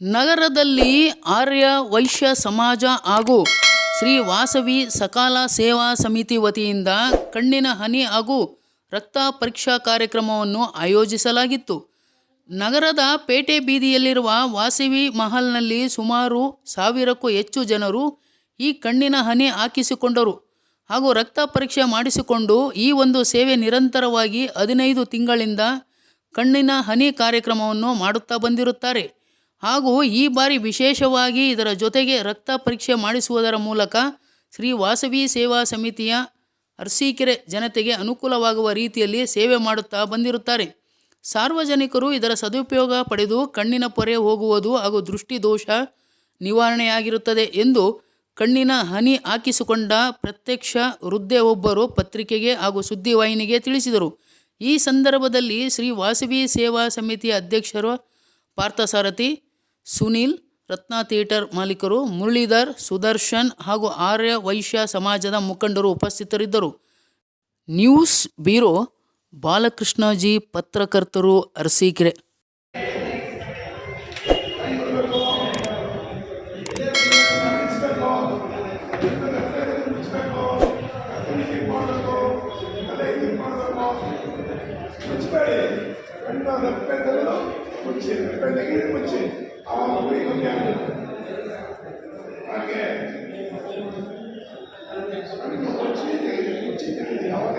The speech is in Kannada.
ನಗರದಲ್ಲಿ ಆರ್ಯ ವೈಶ್ಯ ಸಮಾಜ ಹಾಗೂ ಶ್ರೀ ವಾಸವಿ ಸಕಾಲ ಸೇವಾ ಸಮಿತಿ ವತಿಯಿಂದ ಕಣ್ಣಿನ ಹನಿ ಹಾಗೂ ರಕ್ತ ಪರೀಕ್ಷಾ ಕಾರ್ಯಕ್ರಮವನ್ನು ಆಯೋಜಿಸಲಾಗಿತ್ತು. ನಗರದ ಪೇಟೆ ಬೀದಿಯಲ್ಲಿರುವ ವಾಸವಿ ಮಹಲ್ನಲ್ಲಿ ಸುಮಾರು ಸಾವಿರಕ್ಕೂ ಹೆಚ್ಚು ಜನರು ಈ ಕಣ್ಣಿನ ಹನಿ ಹಾಕಿಸಿಕೊಂಡರು ಹಾಗೂ ರಕ್ತ ಪರೀಕ್ಷೆ ಮಾಡಿಸಿಕೊಂಡು ಈ ಒಂದು ಸೇವೆ ನಿರಂತರವಾಗಿ ಹದಿನೈದು ತಿಂಗಳಿಂದ ಕಣ್ಣಿನ ಹನಿ ಕಾರ್ಯಕ್ರಮವನ್ನು ಮಾಡುತ್ತಾ ಬಂದಿರುತ್ತಾರೆ. ಹಾಗೂ ಈ ಬಾರಿ ವಿಶೇಷವಾಗಿ ಇದರ ಜೊತೆಗೆ ರಕ್ತ ಪರೀಕ್ಷೆ ಮಾಡಿಸುವುದರ ಮೂಲಕ ಶ್ರೀ ವಾಸವಿ ಸೇವಾ ಸಮಿತಿಯ ಅರಸೀಕೆರೆ ಜನತೆಗೆ ಅನುಕೂಲವಾಗುವ ರೀತಿಯಲ್ಲಿ ಸೇವೆ ಮಾಡುತ್ತಾ ಬಂದಿರುತ್ತಾರೆ. ಸಾರ್ವಜನಿಕರು ಇದರ ಸದುಪಯೋಗ ಪಡೆದು ಕಣ್ಣಿನ ಪೊರೆ ಹೋಗುವುದು ಹಾಗೂ ದೃಷ್ಟಿದೋಷ ನಿವಾರಣೆಯಾಗಿರುತ್ತದೆ ಎಂದು ಕಣ್ಣಿನ ಹನಿ ಹಾಕಿಸಿಕೊಂಡ ಪ್ರತ್ಯಕ್ಷ ವೃದ್ಧೆ ಒಬ್ಬರು ಪತ್ರಿಕೆಗೆ ಹಾಗೂ ಸುದ್ದಿವಾಹಿನಿಗೆ ತಿಳಿಸಿದರು. ಈ ಸಂದರ್ಭದಲ್ಲಿ ಶ್ರೀ ವಾಸವಿ ಸೇವಾ ಸಮಿತಿಯ ಅಧ್ಯಕ್ಷರು ಪಾರ್ಥಸಾರಥಿ ಸುನೀಲ್, ರತ್ನ ಥಿಯೇಟರ್ ಮಾಲೀಕರು ಮುರಳೀಧರ್, ಸುದರ್ಶನ್ ಹಾಗೂ ಆರ್ಯ ವೈಶ್ಯ ಸಮಾಜದ ಮುಖಂಡರು ಉಪಸ್ಥಿತರಿದ್ದರು. ನ್ಯೂಸ್ ಬ್ಯೂರೋ ಬಾಲಕೃಷ್ಣಜಿ ಪತ್ರಕರ್ತರು ಅರಸೀಕೆರೆ. ಕಣ್ಣು ದಪ್ಪೆ ತೆಗೆದು ಮುಚ್ಚಿ ದಪ್ಪೆ ತೆಗೆದು ಮುಚ್ಚಿ ಆವಾಗ